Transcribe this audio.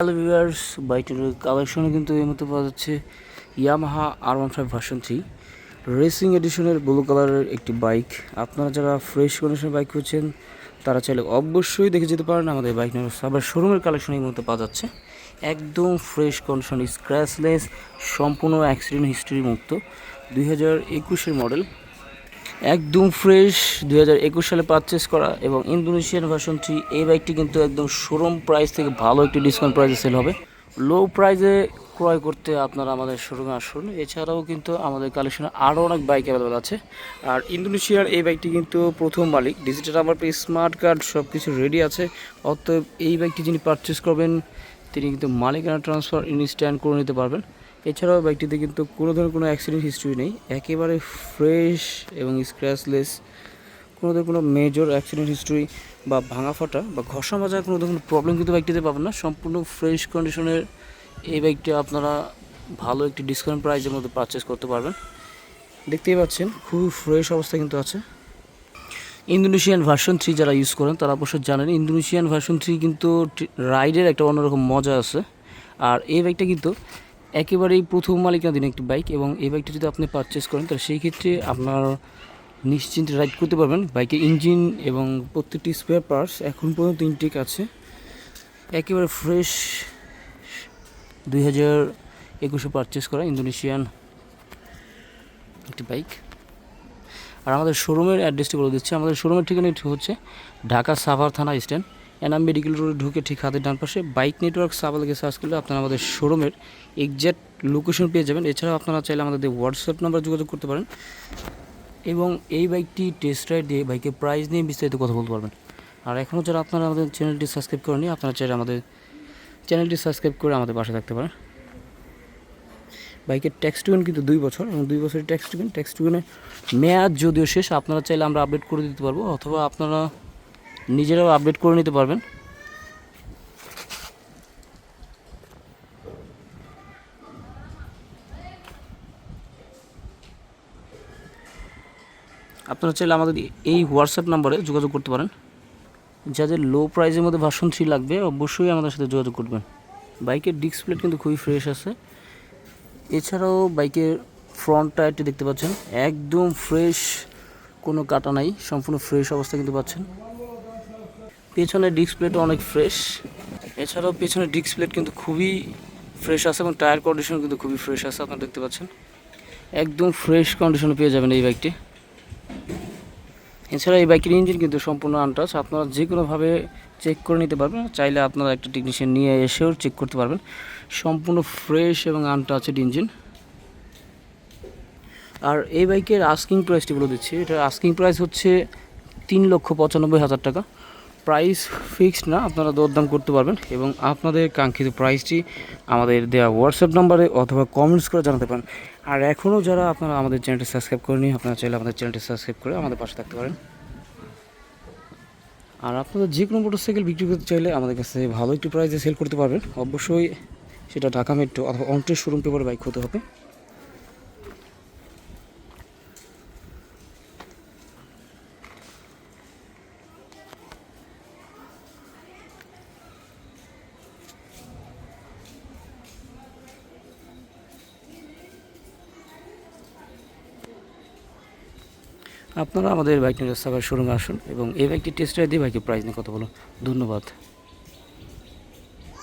Hello viewers বাইকের কালেকশনে কিন্তু এই মতো পাওয়া যাচ্ছে Yamaha R one five version three racing এডিশনের blue কালারের একটি বাইক আপনারা যারা ফ্রেশ কন্ডিশনের বাইক খুঁজছেন, তারা চাইলে অবশ্যই দেখে যেতে পারেন আমাদের বাইক সাবার শোরুমের কালেকশন এই মধ্যে পাওয়া যাচ্ছে। একদম ফ্রেশ কন্ডিশন স্ক্র্যাচলেস সম্পূর্ণ অ্যাক্সিডেন্ট হিস্ট্রি মুক্ত। দুই হাজার একুশের মডেল একদম ফ্রেশ দু হাজার একুশ সালে পারচেস করা এবং ইন্দোনেশিয়ান ভার্সন থ্রি এই বাইকটি কিন্তু একদম শোরুম প্রাইস থেকে ভালো একটি ডিসকাউন্ট প্রাইসে সেল হবে। লো প্রাইসে ক্রয় করতে আপনারা আমাদের শোরুমে আসুন। এছাড়াও কিন্তু আমাদের কালেকশনে আরও অনেক বাইক অ্যাভেলেবেল আছে। আর ইন্দোনেশিয়ার এই বাইকটি কিন্তু প্রথম মালিক। ডিজিটাল পেয়ে স্মার্ট কার্ড সব কিছু রেডি আছে। অতএব এই বাইকটি যিনি পারচেস করবেন, তিনি কিন্তু মালিকানা ট্রান্সফার ইনস্ট্যান্ট করে নিতে পারবেন। এছাড়াও বাইকটিতে কিন্তু কোনো ধরনের কোনো অ্যাক্সিডেন্ট হিস্ট্রি নেই। একেবারে ফ্রেশ এবং স্ক্র্যাচলেস কোনো ধরনের কোনো মেজর অ্যাক্সিডেন্ট হিস্ট্রি বা ভাঙা ফাটা বা ঘষা মাজা কোনো ধরনের প্রবলেম কিন্তু বাইকটিতে পাবেন না। সম্পূর্ণ ফ্রেশ কন্ডিশনের এই বাইকটি আপনারা ভালো একটি ডিসকাউন্ট প্রাইসের মধ্যে পারচেস করতে পারবেন। দেখতেই পাচ্ছেন, খুব ফ্রেশ অবস্থা কিন্তু আছে। ইন্দোনেশিয়ান ভার্সন থ্রি যারা ইউজ করেন, তারা অবশ্যই জানেন ইন্দোনেশিয়ান ভার্সন থ্রি কিন্তু রাইডের একটা অন্যরকম মজা আছে। আর এই বাইকটা কিন্তু একেবারেই প্রথম মালিকানাধীন একটি বাইক এবং এই বাইকটি যদি আপনি পারচেস করেন, তাহলে সেই ক্ষেত্রে আপনার নিশ্চিন্তে রাইড করতে পারবেন। বাইকের ইঞ্জিন এবং প্রত্যেকটি স্পেয়ার পার্টস এখন পর্যন্ত ইনটেক আছে। একেবারে ফ্রেশ দুই হাজার একুশে পারচেস করা ইন্দোনেশিয়ান একটি বাইক আর আমাদের শোরুমের অ্যাড্রেসটি বলে দিচ্ছি। আমাদের শোরুমের ঠিকানাটি হচ্ছে ঢাকা সাভার থানা স্ট্যান্ড এনাম মেডিকেল রোডে ঢুকে ঠিক হাতের ডান পাশে বাইক নেটওয়ার্ক লিখে সার্চ করলে আপনারা আমাদের শোরুমের এক্স্যাক্ট লোকেশন পেয়ে যাবেন। এছাড়াও আপনারা চাইলে আমাদের হোয়াটসঅ্যাপ নাম্বার যোগাযোগ করতে পারেন এবং এই বাইকটি টেস্ট রাইড দিয়ে বাইকের প্রাইস নিয়ে বিস্তারিত কথা বলতে পারবেন। আর এখনও যারা আপনারা আমাদের চ্যানেলটি সাবস্ক্রাইব করেনি আপনারা চাইলে আমাদের চ্যানেলটি সাবস্ক্রাইব করে আমাদের পাশে থাকতে পারেন। বাইকের ট্যাক্স টুকেন কিন্তু দুই বছর এবং দুই বছরের ট্যাক্স টুকেন ট্যাক্স টুকেনের মেয়াদ যদিও শেষ, আপনারা চাইলে আমরা আপডেট করে দিতে পারব। অথবা আপনারা নিজেরাও আপডেট করে নিতে পারবেন। আপনারা চাইলে আমাদের এই হোয়াটসঅ্যাপ নাম্বারে যোগাযোগ করতে পারেন। যাদের লো প্রাইসের মধ্যে ভার্সন থ্রি লাগবে, অবশ্যই আমাদের সাথে যোগাযোগ করবেন। বাইকের ডিস্ক প্লেট কিন্তু খুবই ফ্রেশ আছে। এছাড়াও বাইকের ফ্রন্ট টায়ারটি দেখতে পাচ্ছেন, একদম ফ্রেশ কোনো কাটা নাই, সম্পূর্ণ ফ্রেশ অবস্থা কিন্তু পাচ্ছেন। পেছনের ডিস্ক প্লেটও অনেক ফ্রেশ এছাড়াও পেছনের ডিস্ক প্লেট কিন্তু খুবই ফ্রেশ আছে এবং টায়ার কন্ডিশন কিন্তু খুবই ফ্রেশ আছে, আপনারা দেখতে পাচ্ছেন। একদম ফ্রেশ কন্ডিশনে পেয়ে যাবেন এই বাইকটি এছাড়া এই বাইকের ইঞ্জিন কিন্তু সম্পূর্ণ আনটাচ আপনারা যে কোনোভাবে চেক করে নিতে পারবেন, চাইলে আপনারা একটা টেকনিশিয়ান নিয়ে এসেও চেক করতে পারবেন। সম্পূর্ণ ফ্রেশ এবং আনটাচেড ইঞ্জিন আর এই বাইকের আস্কিং প্রাইসটি বলে দিচ্ছি। এটা আস্কিং প্রাইস হচ্ছে তিন লক্ষ পঁচানব্বই হাজার টাকা। প্রাইস ফিক্সড না, আপনারা দরদাম করতে পারবেন এবং আপনাদের কাঙ্ক্ষিত প্রাইসটি আমাদের দেওয়া হোয়াটসঅ্যাপ নাম্বারে অথবা কমেন্টস করে জানাতে পারেন। আর এখনও যারা আপনারা আমাদের চ্যানেলটি সাবস্ক্রাইব করেনি আপনারা চাইলে আমাদের চ্যানেলটি সাবস্ক্রাইব করে আমাদের পাশে থাকতে পারেন। আর আপনাদের যে কোনো মোটরসাইকেল বিক্রি করতে চাইলে আমাদের কাছে ভালো একটি প্রাইসে সেল করতে পারবেন। অবশ্যই সেটা ঢাকা মেট্রো অথবা অন্টের শোরুম পেপার বাইক হতে হবে। আপনারা আমাদের বাইক নিয়ে সবার শোরুমে আসুন এবং এই বাইকটি টেস্ট রাইড দিয়ে বাইকের প্রাইস নিয়ে কথা বলুন। ধন্যবাদ।